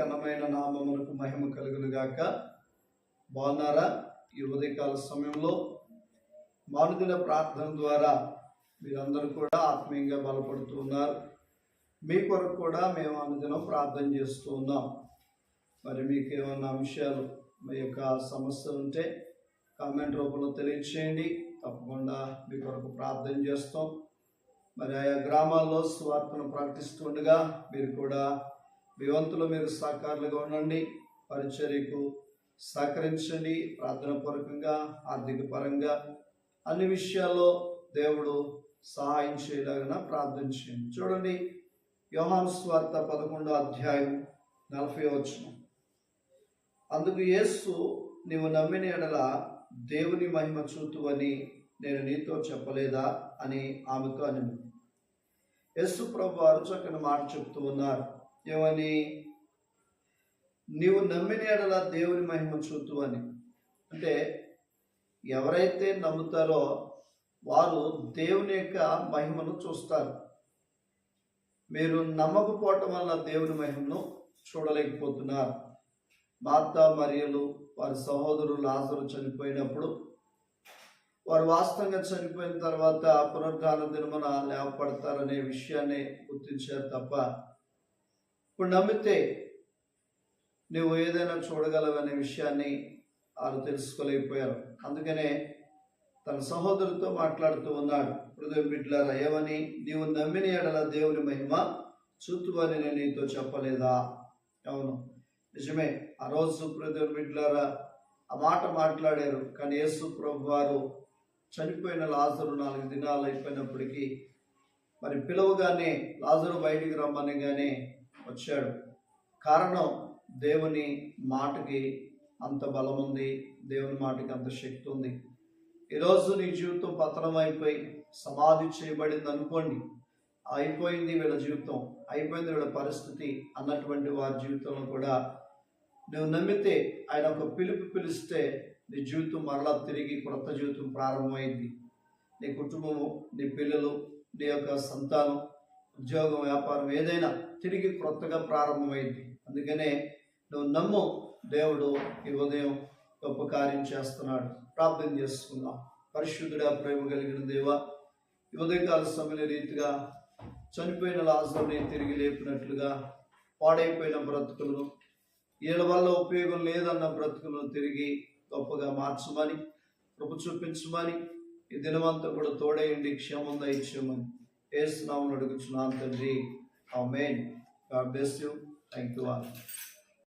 ఘనమైన నామములకు మహిమ కలుగును గాక. బాగున్నారా? ఈ ఉదయకాల సమయంలో మానుదిన ప్రార్థన ద్వారా మీరందరూ కూడా ఆత్మీయంగా బలపడుతూ ఉన్నారు. మీ కొరకు కూడా మేము అనుదినం ప్రార్థన చేస్తూ ఉన్నాం. మరి మీకు ఏమన్నా అంశాలు మీ యొక్క సమస్య ఉంటే కామెంట్ రూపంలో తెలియచేయండి. తప్పకుండా మీ కొరకు ప్రార్థన చేస్తాం. మరి ఆయా గ్రామాల్లో స్వార్థను ప్రకటిస్తుండగా మీరు కూడా మీ వంతులో మీరు సహకారులుగా ఉండండి పరిచర్యకు సహకరించండి ప్రార్థన పూర్వకంగా ఆర్థిక పరంగా అన్ని విషయాల్లో దేవుడు సహాయం చేయలాగిన ప్రార్థన చేయండి. చూడండి యోహాను స్వార్థ పదకొండో అధ్యాయం నలభై వచ్చిన అందుకు యేసు నీవు నమ్మిన ఎడల దేవుని మహిమ చూతువని నేను నీతో చెప్పలేదా? అని ఆమెతో అని యేసు ప్రభు వారు చక్కని మాట చెప్తూ ఉన్నారు. ఏమని? నీవు నమ్మిన ఎడల దేవుని మహిమ చూద్దు అని. అంటే ఎవరైతే నమ్ముతారో వారు దేవుని యొక్క మహిమను చూస్తారు. మీరు నమ్మకపోవటం వల్ల దేవుని మహిమను చూడలేకపోతున్నారు. మాత మరియలు వారి సహోదరులు లాజరు చనిపోయినప్పుడు వారు వాస్తవంగా చనిపోయిన తర్వాత పునరుద్ధాన దినమున లేవపడతారనే విషయాన్ని గుర్తించారు తప్ప ఇప్పుడు నమ్మితే నువ్వు ఏదైనా చూడగలవనే విషయాన్ని వారు తెలుసుకోలేకపోయారు. అందుకనే తన సహోదరుతో మాట్లాడుతూ ఉన్నాడు. హృదయం బిడ్లారా ఏమని? నీవు నమ్మిన ఎడల దేవుని మహిమ చూతువని నేను నీతో చెప్పలేదా? అవును. నిజమే ఆ రోజు హృదయం బిడ్లారా ఆ మాట మాట్లాడారు. కానీ యేసు ప్రభు వారు చనిపోయిన లాజరు నాలుగు దినాలు అయిపోయినప్పటికీ మరి పిలవగానే లాజరు బయటికి రమ్మని కానీ వచ్చాడు. కారణం దేవుని మాటకి అంత బలం ఉంది దేవుని మాటకి అంత శక్తి ఉంది. ఈరోజు నీ జీవితం పతనం అయిపోయి సమాధి చేయబడింది అనుకోండి. అయిపోయింది వీళ్ళ జీవితం అయిపోయింది వీళ్ళ పరిస్థితి అన్నటువంటి వారి జీవితంలో కూడా నువ్వు నమ్మితే ఆయన ఒక పిలుపు పిలిస్తే నీ జీవితం మరలా తిరిగి కొత్త జీవితం ప్రారంభమైంది. నీ కుటుంబము నీ పిల్లలు నీ యొక్క సంతానం ఉద్యోగం వ్యాపారం ఏదైనా తిరిగి క్రొత్తగా ప్రారంభమైంది. అందుకనే నువ్వు నమ్ము దేవుడు ఈ ఉదయం గొప్ప కార్యం చేస్తున్నాడు. ప్రార్థన చేసుకుందాం. పరిశుద్ధుడా ప్రేమ కలిగిన దేవ ఈ ఉదయకాల సమయ రీతిగా చనిపోయిన లాజర్ని తిరిగి లేపినట్లుగా పాడైపోయిన బ్రతుకులను వీళ్ళ వల్ల ఉపయోగం లేదన్న బ్రతుకులను తిరిగి గొప్పగా మార్చమని కృప చూపించమని ఈ దినమంతా కూడా తోడేయండి క్షేమం దయచేయమని. ఏసునామని అడుగుచున్నాను తండ్రి. Amen god bless you. Thank you all.